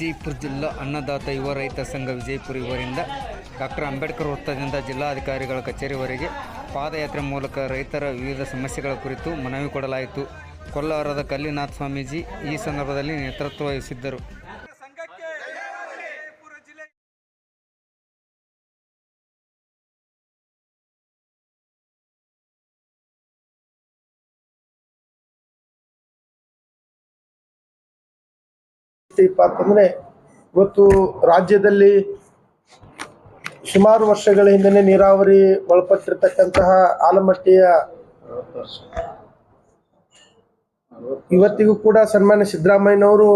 ವಿಜಯಪುರ ಜಿಲ್ಲಾ ಅನ್ನದಾತ ಯುವ ರೈತ ಸಂಘ ವಿಜಯಪುರ ಇವರಿಂದ ಡಾಕ್ಟರ್ ಅಂಬೇಡ್ಕರ್ ವೃತ್ತದಿಂದ ಜಿಲ್ಲಾಧಿಕಾರಿಗಳ ಕಚೇರಿವರೆಗೆ ಪಾದಯಾತ್ರೆ ಮೂಲಕ ರೈತರ ವಿವಿಧ ಸಮಸ್ಯೆಗಳ ಕುರಿತು ಮನವಿ ಕೊಡಲಾಯಿತು. ಕೊಲ್ಲಾರದ ಕಲ್ಲಿನಾಥ ಸ್ವಾಮೀಜಿ ಈ ಸಂದರ್ಭದಲ್ಲಿ ನೇತೃತ್ವ ವಹಿಸಿದ್ದರು. ಏನಪ್ಪ ಅಂತಂದ್ರೆ ಇವತ್ತು ರಾಜ್ಯದಲ್ಲಿ ಸುಮಾರು ವರ್ಷಗಳ ಹಿಂದೆ ನೀರಾವರಿ ಒಳಪಟ್ಟಿರ್ತಕ್ಕಂತಹ ಆಲಮಟ್ಟಿಯ ಇವತ್ತಿಗೂ ಕೂಡ ಸನ್ಮಾನ್ಯ ಸಿದ್ದರಾಮಯ್ಯನವರು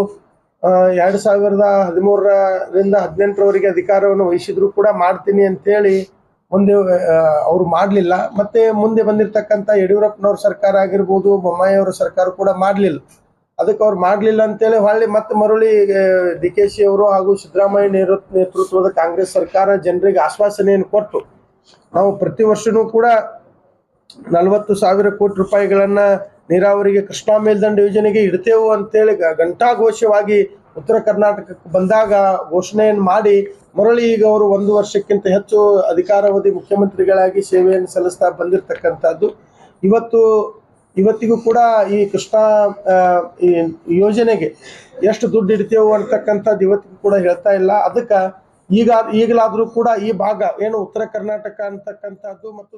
ಎರಡು ಸಾವಿರದ ಹದಿಮೂರರಿಂದ ಹದಿನೆಂಟರವರೆಗೆ ಅಧಿಕಾರವನ್ನು ವಹಿಸಿದ್ರು ಕೂಡ ಮಾಡ್ತೀನಿ ಅಂತೇಳಿ ಮುಂದೆ ಅವರು ಮಾಡಲಿಲ್ಲ. ಮತ್ತೆ ಮುಂದೆ ಬಂದಿರತಕ್ಕಂಥ ಯಡಿಯೂರಪ್ಪನವ್ರ ಸರ್ಕಾರ ಆಗಿರ್ಬೋದು ಬೊಮ್ಮಾಯಿ ಅವರ ಸರ್ಕಾರ ಕೂಡ ಮಾಡಲಿಲ್ಲ. ಅದಕ್ಕೆ ಅವ್ರು ಮಾಡಲಿಲ್ಲ ಅಂತೇಳಿ ಹೊಳ್ಳಿ ಮತ್ತೆ ಮರಳಿ ಡಿ ಕೆ ಶಿ ಅವರು ಹಾಗೂ ಸಿದ್ದರಾಮಯ್ಯ ನೇತೃ ನೇತೃತ್ವದ ಕಾಂಗ್ರೆಸ್ ಸರ್ಕಾರ ಜನರಿಗೆ ಆಶ್ವಾಸನೆಯನ್ನು ಕೊಟ್ಟು ನಾವು ಪ್ರತಿ ವರ್ಷನೂ ಕೂಡ ನಲವತ್ತು ಸಾವಿರ ಕೋಟಿ ರೂಪಾಯಿಗಳನ್ನು ನೀರಾವರಿಗೆ ಕೃಷ್ಣಾ ಮೇಲ್ದಂಡ ಯೋಜನೆಗೆ ಇಡ್ತೇವೆ ಅಂತೇಳಿ ಘಂಟಾಘೋಷವಾಗಿ ಉತ್ತರ ಕರ್ನಾಟಕಕ್ಕೆ ಬಂದಾಗ ಘೋಷಣೆಯನ್ನು ಮಾಡಿ, ಮರಳಿ ಈಗ ಅವರು ಒಂದು ವರ್ಷಕ್ಕಿಂತ ಹೆಚ್ಚು ಅಧಿಕಾರಾವಧಿ ಮುಖ್ಯಮಂತ್ರಿಗಳಾಗಿ ಸೇವೆಯನ್ನು ಸಲ್ಲಿಸ್ತಾ ಬಂದಿರತಕ್ಕಂಥದ್ದು. ಇವತ್ತು ಇವತ್ತಿಗೂ ಕೂಡ ಈ ಕೃಷ್ಣ ಈ ಯೋಜನೆಗೆ ಎಷ್ಟು ದುಡ್ಡು ಇಡ್ತೇವೆ ಅಂತಕ್ಕಂಥದ್ದು ಇವತ್ತಿಗೂ ಕೂಡ ಹೇಳ್ತಾ ಇಲ್ಲ. ಅದಕ್ಕೆ ಈಗ, ಈಗಲಾದರೂ ಕೂಡ ಈ ಭಾಗ ಏನು ಉತ್ತರ ಕರ್ನಾಟಕ ಅಂತಕ್ಕಂಥದ್ದು ಮತ್ತು